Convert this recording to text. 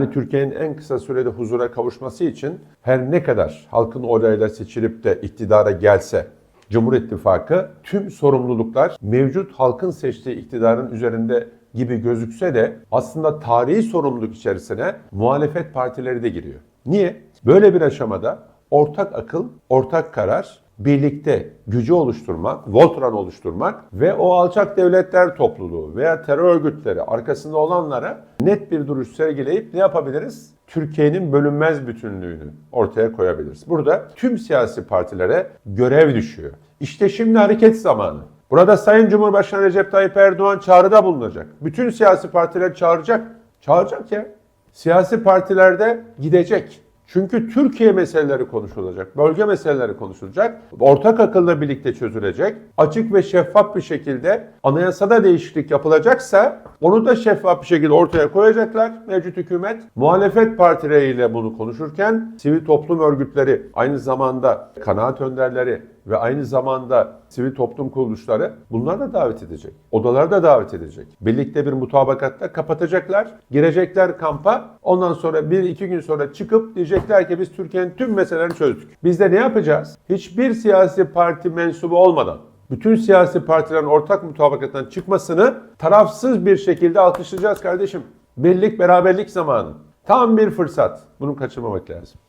Yani Türkiye'nin en kısa sürede huzura kavuşması için her ne kadar halkın oylarıyla seçilip de iktidara gelse Cumhur İttifakı tüm sorumluluklar mevcut halkın seçtiği iktidarın üzerinde gibi gözükse de aslında tarihi sorumluluk içerisine muhalefet partileri de giriyor. Niye? Böyle bir aşamada ortak akıl, ortak karar, birlikte gücü oluşturmak, Voltran oluşturmak ve o alçak devletler topluluğu veya terör örgütleri arkasında olanlara net bir duruş sergileyip ne yapabiliriz? Türkiye'nin bölünmez bütünlüğünü ortaya koyabiliriz. Burada tüm siyasi partilere görev düşüyor. İşte şimdi hareket zamanı. Burada Sayın Cumhurbaşkanı Recep Tayyip Erdoğan çağrıda bulunacak. Bütün siyasi partiler çağıracak. Çağıracak ya. Siyasi partilerde gidecek. Çünkü Türkiye meseleleri konuşulacak, bölge meseleleri konuşulacak, ortak akılla birlikte çözülecek, açık ve şeffaf bir şekilde anayasada değişiklik yapılacaksa onu da şeffaf bir şekilde ortaya koyacaklar mevcut hükümet. Muhalefet partileriyle bunu konuşurken sivil toplum örgütleri aynı zamanda kanaat önderleri ve aynı zamanda sivil toplum kuruluşları bunlar da davet edecek. Odaları da davet edecek. Birlikte bir mutabakatta kapatacaklar, girecekler kampa. Ondan sonra bir iki gün sonra çıkıp diyecekler ki biz Türkiye'nin tüm meselelerini çözdük. Biz de ne yapacağız? Hiçbir siyasi parti mensubu olmadan bütün siyasi partilerin ortak mutabakattan çıkmasını tarafsız bir şekilde alkışlayacağız kardeşim. Birlik beraberlik zamanı. Tam bir fırsat. Bunu kaçırmamak lazım.